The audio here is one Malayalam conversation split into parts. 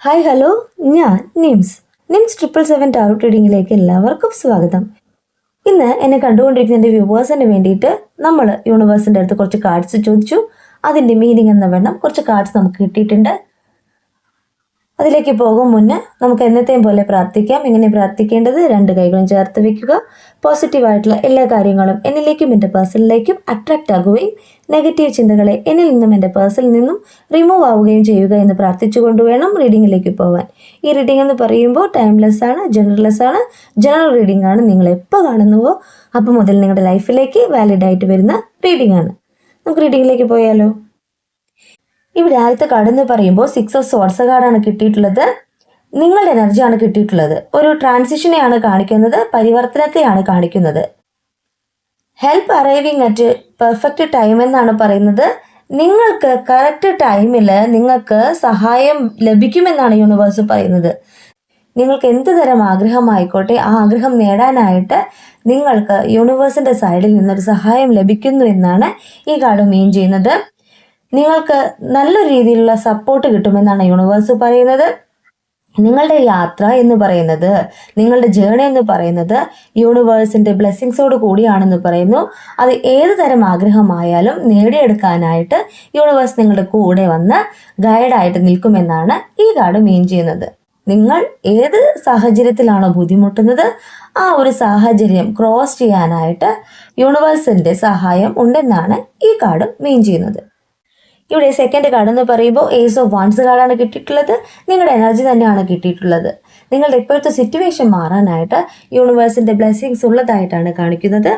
Hi hello. ഞാൻ Nims. Nims triple seven tarot റീഡിങ്ങിലേക്ക് എല്ലാവർക്കും സ്വാഗതം. ഇന്ന് എന്നെ കണ്ടുകൊണ്ടിരിക്കുന്ന എന്റെ വ്യൂവേഴ്സിന് വേണ്ടിയിട്ട് നമ്മൾ യൂണിവേഴ്സിന്റെ അടുത്ത് കുറച്ച് കാർഡ്സ് ചോദിച്ചു. അതിന്റെ മീനിങ് എന്ന വണ്ണം കുറച്ച് കാർഡ്സ് നമുക്ക് കിട്ടിയിട്ടുണ്ട്. അതിലേക്ക് പോകും മുന്നേ നമുക്ക് എന്നത്തെയും പോലെ പ്രാർത്ഥിക്കാം. എങ്ങനെ പ്രാർത്ഥിക്കേണ്ടത് രണ്ട് കൈകളും ചേർത്ത് വെക്കുക. പോസിറ്റീവായിട്ടുള്ള എല്ലാ കാര്യങ്ങളും എന്നിലേക്കും എന്റെ പേഴ്സണിലേക്കും അട്രാക്റ്റ് ആകുകയും നെഗറ്റീവ് ചിന്തകളെ എന്നിൽ നിന്നും എന്റെ പേഴ്സിൽ നിന്നും റിമൂവ് ആവുകയും ചെയ്യുക എന്ന് പ്രാർത്ഥിച്ചുകൊണ്ട് വേണം റീഡിങ്ങിലേക്ക് പോകാൻ ഈ റീഡിംഗ് എന്ന് പറയുമ്പോൾ ടൈംലെസ് ആണ് ജനറൽലെസ് ആണ് ജനറൽ റീഡിംഗ് ആണ്. നിങ്ങൾ എപ്പോൾ കാണുന്നുവോ അപ്പോൾ മുതൽ നിങ്ങളുടെ ലൈഫിലേക്ക് വാലിഡ് ആയിട്ട് വരുന്ന റീഡിംഗ് ആണ്. നമുക്ക് റീഡിങ്ങിലേക്ക് പോയാലോ? ഇവിടെ ആദ്യത്തെ കാർഡ് എന്ന് പറയുമ്പോൾ സിക്സ് ഓഫ് സോർട്സ് കാർഡാണ് കിട്ടിയിട്ടുള്ളത്. നിങ്ങളുടെ എനർജിയാണ് കിട്ടിയിട്ടുള്ളത്. ഒരു ട്രാൻസിഷനെയാണ് കാണിക്കുന്നത് പരിവർത്തനത്തെയാണ് കാണിക്കുന്നത്. Help arriving at perfect time എന്നാണ് പറയുന്നത്. നിങ്ങൾക്ക് കറക്റ്റ് ടൈമിൽ നിങ്ങൾക്ക് സഹായം ലഭിക്കുമെന്നാണ് യൂണിവേഴ്സ് പറയുന്നത്. നിങ്ങൾക്ക് എന്ത് തരം ആഗ്രഹമായിക്കോട്ടെ ആ ആഗ്രഹം നേടാനായിട്ട് നിങ്ങൾക്ക് യൂണിവേഴ്സിന്റെ സൈഡിൽ നിന്നൊരു സഹായം ലഭിക്കുന്നു എന്നാണ് ഈ കാർഡ് മീൻ ചെയ്യുന്നത്. നിങ്ങൾക്ക് നല്ല രീതിയിലുള്ള സപ്പോർട്ട് കിട്ടുമെന്നാണ് യൂണിവേഴ്സ് പറയുന്നത്. നിങ്ങളുടെ യാത്ര എന്ന് പറയുന്നത് നിങ്ങളുടെ ജേണി എന്ന് പറയുന്നത് യൂണിവേഴ്സിന്റെ ബ്ലെസ്സിങ്സോട് കൂടിയാണെന്ന് പറയുന്നു. അത് ഏത് തരം ആഗ്രഹമായാലും നേടിയെടുക്കാനായിട്ട് യൂണിവേഴ്സ് നിങ്ങളുടെ കൂടെ വന്ന് ഗൈഡായിട്ട് നിൽക്കുമെന്നാണ് ഈ കാർഡ് മീൻ ചെയ്യുന്നത്. നിങ്ങൾ ഏത് സാഹചര്യത്തിലാണോ ബുദ്ധിമുട്ടുന്നത് ആ ഒരു സാഹചര്യം ക്രോസ് ചെയ്യാനായിട്ട് യൂണിവേഴ്സിന്റെ സഹായം ഉണ്ടെന്നാണ് ഈ കാർഡ് മീൻ ചെയ്യുന്നത്. ഇവിടെ സെക്കൻഡ് കാർഡ് എന്ന് പറയുമ്പോൾ ഏസ് ഓഫ് വൺസ് കാർഡാണ് കിട്ടിയിട്ടുള്ളത്. നിങ്ങളുടെ എനർജി തന്നെയാണ് കിട്ടിയിട്ടുള്ളത്. നിങ്ങളുടെ ഇപ്പോഴത്തെ സിറ്റുവേഷൻ മാറാനായിട്ട് യൂണിവേഴ്സിന്റെ ബ്ലെസ്സിങ്സ് ഉള്ളതായിട്ടാണ് കാണിക്കുന്നത്.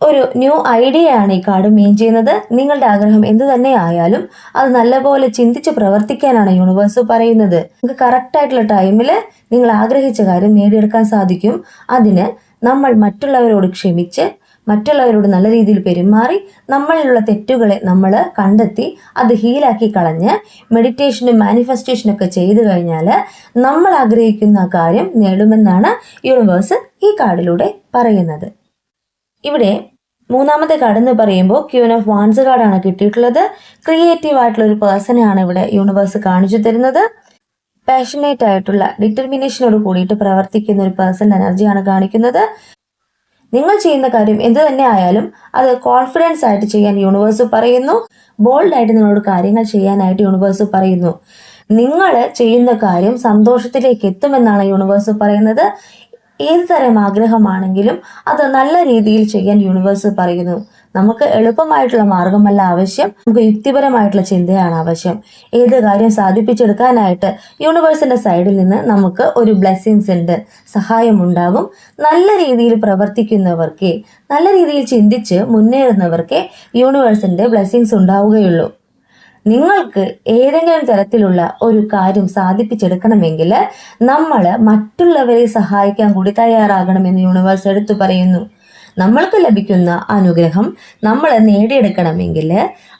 ഒരു ന്യൂ ഐഡിയ ആണ് ഈ കാർഡ് മീൻ ചെയ്യുന്നത്. നിങ്ങളുടെ ആഗ്രഹം എന്ത് തന്നെ ആയാലും അത് നല്ലപോലെ ചിന്തിച്ച് പ്രവർത്തിക്കാനാണ് യൂണിവേഴ്സ് പറയുന്നത്. നിങ്ങൾക്ക് കറക്റ്റായിട്ടുള്ള ടൈമിൽ നിങ്ങൾ ആഗ്രഹിച്ച കാര്യം നേടിയെടുക്കാൻ സാധിക്കും. അതിന് നമ്മൾ മറ്റുള്ളവരോട് ക്ഷമിച്ച് മറ്റുള്ളവരോട് നല്ല രീതിയിൽ പെരുമാറി നമ്മളിലുള്ള തെറ്റുകളെ നമ്മൾ കണ്ടെത്തി അത് ഹീലാക്കി കളഞ്ഞ് മെഡിറ്റേഷനും മാനിഫെസ്റ്റേഷനും ഒക്കെ ചെയ്തു കഴിഞ്ഞാൽ നമ്മൾ ആഗ്രഹിക്കുന്ന കാര്യം നേടുമെന്നാണ് യൂണിവേഴ്സ് ഈ കാർഡിലൂടെ പറയുന്നത്. ഇവിടെ മൂന്നാമത്തെ കാർഡ് എന്ന് പറയുമ്പോൾ ക്യൂൻ ഓഫ് വാൺസ് കാർഡാണ് കിട്ടിയിട്ടുള്ളത്. ക്രിയേറ്റീവ് ആയിട്ടുള്ള ഒരു പേഴ്സണാണ് ഇവിടെ യൂണിവേഴ്സ് കാണിച്ചു തരുന്നത്. പാഷനേറ്റ് ആയിട്ടുള്ള ഡിറ്റർമിനേഷനോട് കൂടിയിട്ട് പ്രവർത്തിക്കുന്ന ഒരു പേഴ്സൺ എനർജിയാണ് കാണിക്കുന്നത്. നിങ്ങൾ ചെയ്യുന്ന കാര്യം എന്ത് തന്നെ ആയാലും അത് കോൺഫിഡൻസ് ആയിട്ട് ചെയ്യാൻ യൂണിവേഴ്സ് പറയുന്നു. ബോൾഡായിട്ട് നിങ്ങളോട് കാര്യങ്ങൾ ചെയ്യാനായിട്ട് യൂണിവേഴ്സ് പറയുന്നു. നിങ്ങൾ ചെയ്യുന്ന കാര്യം സന്തോഷത്തിലേക്ക് എത്തുമെന്നാണ് യൂണിവേഴ്സ് പറയുന്നത്. ഏത് തരം ആഗ്രഹമാണെങ്കിലും അത് നല്ല രീതിയിൽ ചെയ്യാൻ യൂണിവേഴ്സ് പറയുന്നു. നമുക്ക് എളുപ്പമായിട്ടുള്ള മാർഗമല്ല ആവശ്യം. നമുക്ക് യുക്തിപരമായിട്ടുള്ള ചിന്തയാണ് ആവശ്യം. ഏത് കാര്യം സാധിപ്പിച്ചെടുക്കാനായിട്ട് യൂണിവേഴ്സിന്റെ സൈഡിൽ നിന്ന് നമുക്ക് ഒരു ബ്ലെസ്സിങ്സ് ഉണ്ട്. സഹായം ഉണ്ടാകും നല്ല രീതിയിൽ പ്രവർത്തിക്കുന്നവർക്ക് നല്ല രീതിയിൽ ചിന്തിച്ച് മുന്നേറുന്നവർക്ക് യൂണിവേഴ്സിന്റെ ബ്ലെസ്സിങ്സ് ഉണ്ടാവുകയുള്ളൂ. നിങ്ങൾക്ക് ഏതെങ്കിലും തരത്തിലുള്ള ഒരു കാര്യം സാധിപ്പിച്ചെടുക്കണമെങ്കിൽ നമ്മൾ മറ്റുള്ളവരെ സഹായിക്കാൻ കൂടി തയ്യാറാകണമെന്ന് യൂണിവേഴ്സ് എടുത്തു പറയുന്നു. നമ്മൾക്ക് ലഭിക്കുന്ന അനുഗ്രഹം നമ്മൾ നേടിയെടുക്കണമെങ്കിൽ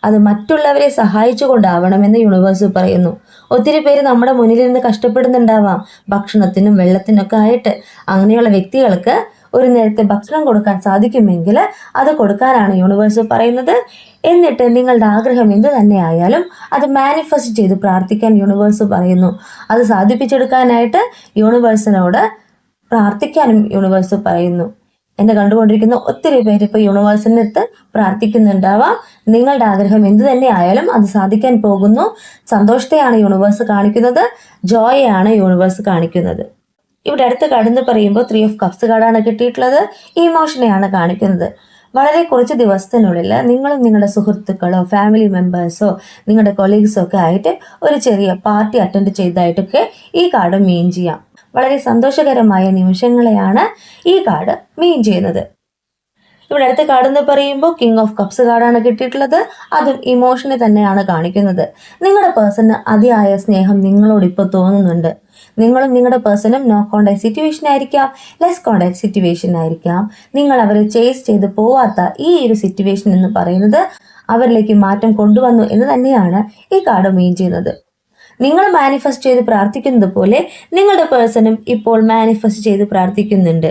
അത് മറ്റുള്ളവരെ സഹായിച്ചുകൊണ്ടാവണമെന്ന് യൂണിവേഴ്സ് പറയുന്നു. ഒത്തിരി പേര് നമ്മുടെ മുന്നിൽ നിന്ന് കഷ്ടപ്പെടുന്നുണ്ടാവാം. ഭക്ഷണത്തിനും വെള്ളത്തിനൊക്കെ ആയിട്ട് അങ്ങനെയുള്ള വ്യക്തികൾക്ക് ഒരു നേരത്തെ ഭക്ഷണം കൊടുക്കാൻ സാധിക്കുമെങ്കിൽ അത് കൊടുക്കാനാണ് യൂണിവേഴ്സ് പറയുന്നത്. എന്നിട്ട് നിങ്ങളുടെ ആഗ്രഹം എന്ത് തന്നെയായാലും അത് മാനിഫെസ്റ്റ് ചെയ്ത് പ്രാർത്ഥിക്കാൻ യൂണിവേഴ്സ് പറയുന്നു. അത് സാധിപ്പിച്ചെടുക്കാനായിട്ട് യൂണിവേഴ്സിനോട് പ്രാർത്ഥിക്കാനും യൂണിവേഴ്സ് പറയുന്നു. എന്നെ കണ്ടുകൊണ്ടിരിക്കുന്ന ഒത്തിരി പേര് ഇപ്പോൾ യൂണിവേഴ്സിനടുത്ത് പ്രാർത്ഥിക്കുന്നുണ്ടാവാം. നിങ്ങളുടെ ആഗ്രഹം എന്തു തന്നെ ആയാലും അത് സാധിക്കാൻ പോകുന്നു. സന്തോഷത്തെയാണ് യൂണിവേഴ്സ് കാണിക്കുന്നത്. ജോയാണ് യൂണിവേഴ്സ് കാണിക്കുന്നത്. ഇവിടെ അടുത്ത് കടന്ന് പറയുമ്പോൾ ത്രീ ഓഫ് കപ്സ് കാർഡാണ് കിട്ടിയിട്ടുള്ളത്. ഇമോഷനെയാണ് കാണിക്കുന്നത്. വളരെ കുറച്ച് ദിവസത്തിനുള്ളിൽ നിങ്ങളും നിങ്ങളുടെ സുഹൃത്തുക്കളോ ഫാമിലി മെമ്പേഴ്സോ നിങ്ങളുടെ കൊളീഗ്സോ ഒക്കെ ആയിട്ട് ഒരു ചെറിയ പാർട്ടി അറ്റൻഡ് ചെയ്തതായിട്ടൊക്കെ ഈ കാർഡ് മീൻ ചെയ്യാം. വളരെ സന്തോഷകരമായ നിമിഷങ്ങളെയാണ് ഈ കാർഡ് മീൻ ചെയ്യുന്നത്. ഇവിടെ അടുത്ത കാർഡ് എന്ന് പറയുമ്പോൾ കിങ് ഓഫ് കപ്സ് കാർഡാണ് കിട്ടിയിട്ടുള്ളത്. അതും ഇമോഷനെ തന്നെയാണ് കാണിക്കുന്നത്. നിങ്ങളുടെ പേഴ്സണ് അതിയായ സ്നേഹം നിങ്ങളോട് ഇപ്പോൾ തോന്നുന്നുണ്ട്. നിങ്ങളും നിങ്ങളുടെ പേഴ്സണും നോ കോണ്ടാക്ട് സിറ്റുവേഷൻ ആയിരിക്കാം. ലെസ് കോണ്ടാക്ട് സിറ്റുവേഷൻ ആയിരിക്കാം. നിങ്ങൾ അവരെ ചേസ് ചെയ്ത് പോവാത്ത ഈ ഒരു സിറ്റുവേഷൻ എന്ന് പറയുന്നത് അവരിലേക്ക് മാറ്റം കൊണ്ടുവന്നു എന്ന് തന്നെയാണ് ഈ കാർഡ് മീൻ ചെയ്യുന്നത്. നിങ്ങൾ മാനിഫെസ്റ്റ് ചെയ്ത് പ്രാർത്ഥിക്കുന്നത് പോലെ നിങ്ങളുടെ പേഴ്സണും ഇപ്പോൾ മാനിഫെസ്റ്റ് ചെയ്ത് പ്രാർത്ഥിക്കുന്നുണ്ട്.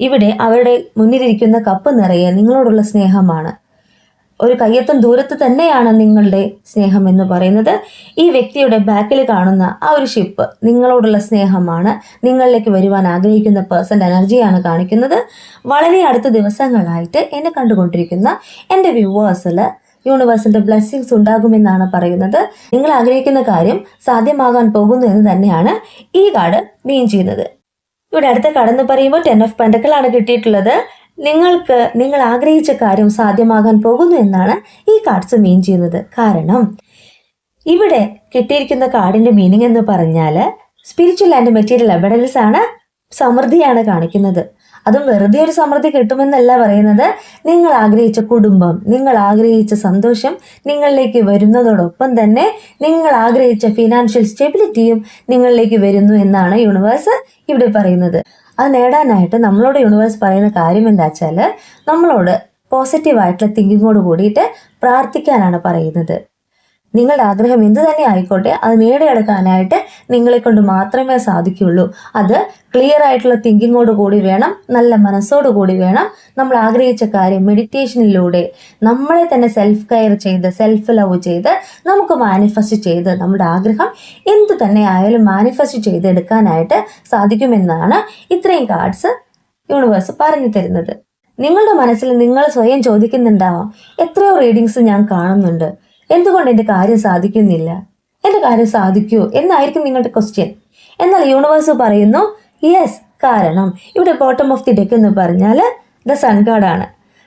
ഇവിടെ അവരുടെ മുന്നിലിരിക്കുന്ന കപ്പ് നിറയെ നിങ്ങളോടുള്ള സ്നേഹമാണ്. ഒരു കയ്യെത്തും ദൂരത്ത് തന്നെയാണ് നിങ്ങളുടെ സ്നേഹം എന്ന് പറയുന്നത്. ഈ വ്യക്തിയുടെ ബാക്കിൽ കാണുന്ന ആ ഒരു ഷിപ്പ് നിങ്ങളോടുള്ള സ്നേഹമാണ്. നിങ്ങളിലേക്ക് വരുവാൻ ആഗ്രഹിക്കുന്ന പേഴ്സന്റെ എനർജിയാണ് കാണിക്കുന്നത്. വളരെ അടുത്ത ദിവസങ്ങളായിട്ട് എന്നെ കണ്ടുകൊണ്ടിരിക്കുന്ന എന്റെ വ്യൂവേഴ്സിൽ യൂണിവേഴ്സിന്റെ ബ്ലെസ്സിങ്സ് ഉണ്ടാകുമെന്നാണ് പറയുന്നത്. നിങ്ങൾ ആഗ്രഹിക്കുന്ന കാര്യം സാധ്യമാകാൻ പോകുന്നു എന്ന് തന്നെയാണ് ഈ കാർഡ് മീൻ ചെയ്യുന്നത്. ഇവിടെ അടുത്ത കടന്ന് പറയുമ്പോൾ ടെൻ ഓഫ് പെൻഡക്കളാണ് കിട്ടിയിട്ടുള്ളത്. നിങ്ങൾക്ക് നിങ്ങൾ ആഗ്രഹിച്ച കാര്യം സാധ്യമാകാൻ പോകുന്നു എന്നാണ് ഈ കാർഡ്സ് മീൻ ചെയ്യുന്നത്. കാരണം ഇവിടെ കിട്ടിയിരിക്കുന്ന കാർഡിന്റെ മീനിങ് എന്ന് പറഞ്ഞാൽ സ്പിരിച്വൽ ആൻഡ് മെറ്റീരിയൽ അബഡൻസ് ആണ് സമൃദ്ധിയാണ് കാണിക്കുന്നത്. അതും വെറുതെ ഒരു സമൃദ്ധി കിട്ടുമെന്നല്ല പറയുന്നത്. നിങ്ങൾ ആഗ്രഹിച്ച കുടുംബം നിങ്ങൾ ആഗ്രഹിച്ച സന്തോഷം നിങ്ങളിലേക്ക് വരുന്നതോടൊപ്പം തന്നെ നിങ്ങൾ ആഗ്രഹിച്ച ഫിനാൻഷ്യൽ സ്റ്റെബിലിറ്റിയും നിങ്ങളിലേക്ക് വരുന്നു എന്നാണ് യൂണിവേഴ്സ് ഇവിടെ പറയുന്നത്. അത് നേടാനായിട്ട് നമ്മളോട് യൂണിവേഴ്സ് പറയുന്ന കാര്യം എന്താ വെച്ചാൽ നമ്മളോട് പോസിറ്റീവായിട്ടുള്ള തിങ്കിങ്ങോട് കൂടിയിട്ട് പ്രാർത്ഥിക്കാനാണ് പറയുന്നത്. നിങ്ങളുടെ ആഗ്രഹം എന്ത് തന്നെ ആയിക്കോട്ടെ അത് നേടിയെടുക്കാനായിട്ട് നിങ്ങളെ കൊണ്ട് മാത്രമേ സാധിക്കുകയുള്ളൂ. അത് ക്ലിയർ ആയിട്ടുള്ള തിങ്കിങ്ങോട് കൂടി വേണം നല്ല മനസ്സോട് കൂടി വേണം നമ്മൾ ആഗ്രഹിച്ച കാര്യം മെഡിറ്റേഷനിലൂടെ നമ്മളെ തന്നെ സെൽഫ് കെയർ ചെയ്ത് സെൽഫ് ലവ് ചെയ്ത് നമുക്ക് മാനിഫെസ്റ്റ് ചെയ്ത് നമ്മുടെ ആഗ്രഹം എന്ത് തന്നെ ആയാലും മാനിഫെസ്റ്റ് ചെയ്തെടുക്കാനായിട്ട് സാധിക്കുമെന്നാണ് ഇത്രയും കാർഡ്സ് യൂണിവേഴ്സ് പറഞ്ഞു തരുന്നത്. നിങ്ങളുടെ മനസ്സിൽ നിങ്ങൾ സ്വയം ചോദിക്കുന്നുണ്ടാവാം എത്രയോ റീഡിങ്സ് ഞാൻ കാണുന്നുണ്ട്. എന്തുകൊണ്ട് എന്റെ കാര്യം സാധിക്കുന്നില്ല? എന്റെ കാര്യം സാധിക്കുമോ എന്നായിരിക്കും നിങ്ങളുടെ ക്വസ്റ്റ്യൻ എന്നാൽ യൂണിവേഴ്സ് പറയുന്നു യെസ് കാരണം ഇവിടെ ബോട്ടം ഓഫ് ദി ഡെക്ക് എന്ന് പറഞ്ഞാൽ ദ സൺഗാഡാണ്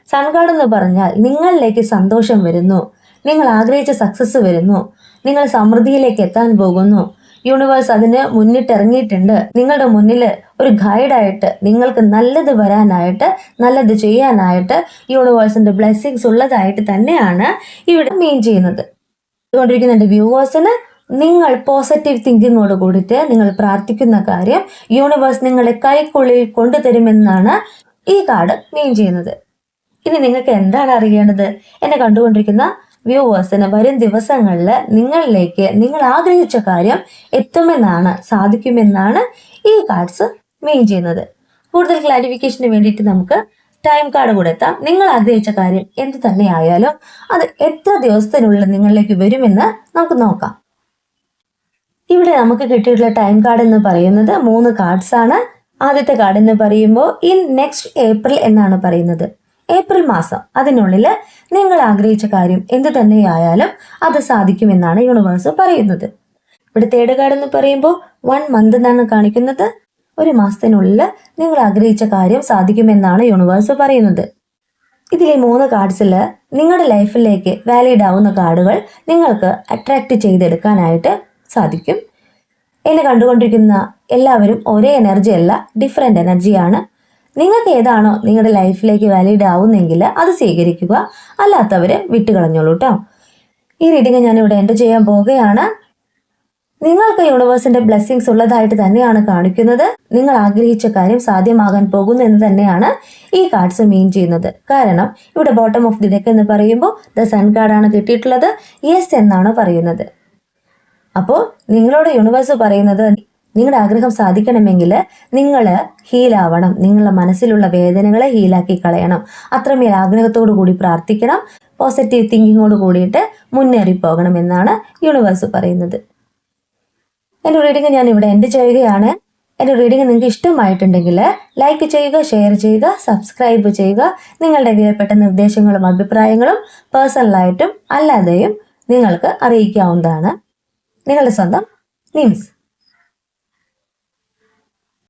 സൺഗാഡ് എന്ന് പറഞ്ഞാൽ നിങ്ങളിലേക്ക് സന്തോഷം വരുന്നു. നിങ്ങൾ ആഗ്രഹിച്ച സക്സസ് വരുന്നു. നിങ്ങൾ സമൃദ്ധിയിലേക്ക് എത്താൻ പോകുന്നു. യൂണിവേഴ്സ് അതിന് മുന്നിട്ടിറങ്ങിയിട്ടുണ്ട്. നിങ്ങളുടെ മുന്നിൽ ഒരു ഗൈഡായിട്ട് നിങ്ങൾക്ക് നല്ലത് വരാനായിട്ട് നല്ലത് ചെയ്യാനായിട്ട് യൂണിവേഴ്സിന്റെ ബ്ലെസ്സിങ്സ് ഉള്ളതായിട്ട് തന്നെയാണ് ഇവിടെ മെയിൻ ചെയ്യുന്നത്. അതുകൊണ്ടിരിക്കുന്ന എന്റെ വ്യൂവേഴ്സിന് നിങ്ങൾ പോസിറ്റീവ് തിങ്കിങ്ങോട് കൂടിയിട്ട് നിങ്ങൾ പ്രാർത്ഥിക്കുന്ന കാര്യം യൂണിവേഴ്സ് നിങ്ങളെ കൈക്കുള്ളിൽ കൊണ്ടുതരുമെന്നാണ് ഈ കാർഡ് മീൻ ചെയ്യുന്നത്. ഇനി നിങ്ങൾക്ക് എന്താണ് അറിയേണ്ടത്? എന്നെ കണ്ടുകൊണ്ടിരിക്കുന്ന വ്യൂവേഴ്സിന് വരും ദിവസങ്ങളിൽ നിങ്ങളിലേക്ക് നിങ്ങൾ ആഗ്രഹിച്ച കാര്യം എത്തുമെന്നാണ് സാധിക്കുമെന്നാണ് ഈ കാർഡ്സ് മെയിൻ ചെയ്യുന്നത്. കൂടുതൽ ക്ലാരിഫിക്കേഷന് വേണ്ടിയിട്ട് നമുക്ക് ടൈം കാർഡ് കൂടെ എത്താം. നിങ്ങൾ ആഗ്രഹിച്ച കാര്യം എന്ത് തന്നെ ആയാലും അത് എത്ര ദിവസത്തിനുള്ളിൽ നിങ്ങളിലേക്ക് വരുമെന്ന് നമുക്ക് നോക്കാം. ഇവിടെ നമുക്ക് കിട്ടിയിട്ടുള്ള ടൈം കാർഡ് എന്ന് പറയുന്നത് മൂന്ന് കാർഡ്സ് ആണ്. ആദ്യത്തെ കാർഡ് എന്ന് പറയുമ്പോൾ ഇൻ നെക്സ്റ്റ് ഏപ്രിൽ എന്നാണ് പറയുന്നത്. ഏപ്രിൽ മാസം അതിനുള്ളിൽ നിങ്ങൾ ആഗ്രഹിച്ച കാര്യം എന്ത് തന്നെയായാലും അത് സാധിക്കുമെന്നാണ് യൂണിവേഴ്സ് പറയുന്നത്. ഇവിടെ തേർഡ് കാർഡ് എന്ന് പറയുമ്പോൾ വൺ മന്ത് എന്നാണ് കാണിക്കുന്നത്. ഒരു മാസത്തിനുള്ളിൽ നിങ്ങൾ ആഗ്രഹിച്ച കാര്യം സാധിക്കുമെന്നാണ് യൂണിവേഴ്സ് പറയുന്നത്. ഇതിലെ മൂന്ന് കാർഡ്സിൽ നിങ്ങളുടെ ലൈഫിലേക്ക് വാലിഡ് ആവുന്ന കാർഡുകൾ നിങ്ങൾക്ക് അട്രാക്റ്റ് ചെയ്തെടുക്കാനായിട്ട് സാധിക്കും. എന്നെ കണ്ടുകൊണ്ടിരിക്കുന്ന എല്ലാവരും ഒരേ എനർജി അല്ല ഡിഫറെന്റ് എനർജിയാണ് നിങ്ങൾക്ക് ഏതാണോ നിങ്ങളുടെ ലൈഫിലേക്ക് വാലിഡ് ആവുന്നെങ്കിൽ അത് സ്വീകരിക്കുക. അല്ലാത്തവർ വിട്ടുകളഞ്ഞോളൂ കേട്ടോ ഈ റീഡിങ് ഞാനിവിടെ എന്റെ ചെയ്യാൻ പോവുകയാണ്. നിങ്ങൾക്ക് യൂണിവേഴ്സിന്റെ ബ്ലെസ്സിങ്സ് ഉള്ളതായിട്ട് തന്നെയാണ് കാണിക്കുന്നത്. നിങ്ങൾ ആഗ്രഹിച്ച കാര്യം സാധ്യമാകാൻ പോകുന്നു എന്ന് തന്നെയാണ് ഈ കാർഡ്സ് മീൻ ചെയ്യുന്നത്. കാരണം ഇവിടെ ബോട്ടം ഓഫ് ദി ഡെക്ക് എന്ന് പറയുമ്പോൾ ദ സൺ കാർഡാണ് കിട്ടിയിട്ടുള്ളത്. യെസ് എന്നാണ് പറയുന്നത്. അപ്പോൾ നിങ്ങളോട് യൂണിവേഴ്സ് പറയുന്നത് നിങ്ങളുടെ ആഗ്രഹം സാധിക്കണമെങ്കിൽ നിങ്ങൾ ഹീലാവണം നിങ്ങളുടെ മനസ്സിലുള്ള വേദനകളെ ഹീലാക്കി കളയണം. അത്രമേൽ ആഗ്രഹത്തോടു കൂടി പ്രാർത്ഥിക്കണം. പോസിറ്റീവ് തിങ്കിങ്ങോട് കൂടിയിട്ട് മുന്നേറി പോകണം എന്നാണ് യൂണിവേഴ്സ് പറയുന്നത്. എന്റെ റീഡിംഗ് ഞാൻ ഇവിടെ എൻഡ് ചെയ്യുകയാണ്. എന്റെ റീഡിംഗ് നിങ്ങൾക്ക് ഇഷ്ടമായിട്ടുണ്ടെങ്കിൽ ലൈക്ക് ചെയ്യുക ഷെയർ ചെയ്യുക സബ്സ്ക്രൈബ് ചെയ്യുക. നിങ്ങളുടെ വിലപ്പെട്ട നിർദ്ദേശങ്ങളും അഭിപ്രായങ്ങളും പേഴ്സണലായിട്ടും അല്ലാതെയും നിങ്ങൾക്ക് അറിയിക്കാവുന്നതാണ്. നിങ്ങളുടെ സ്വന്തം നിംസ്.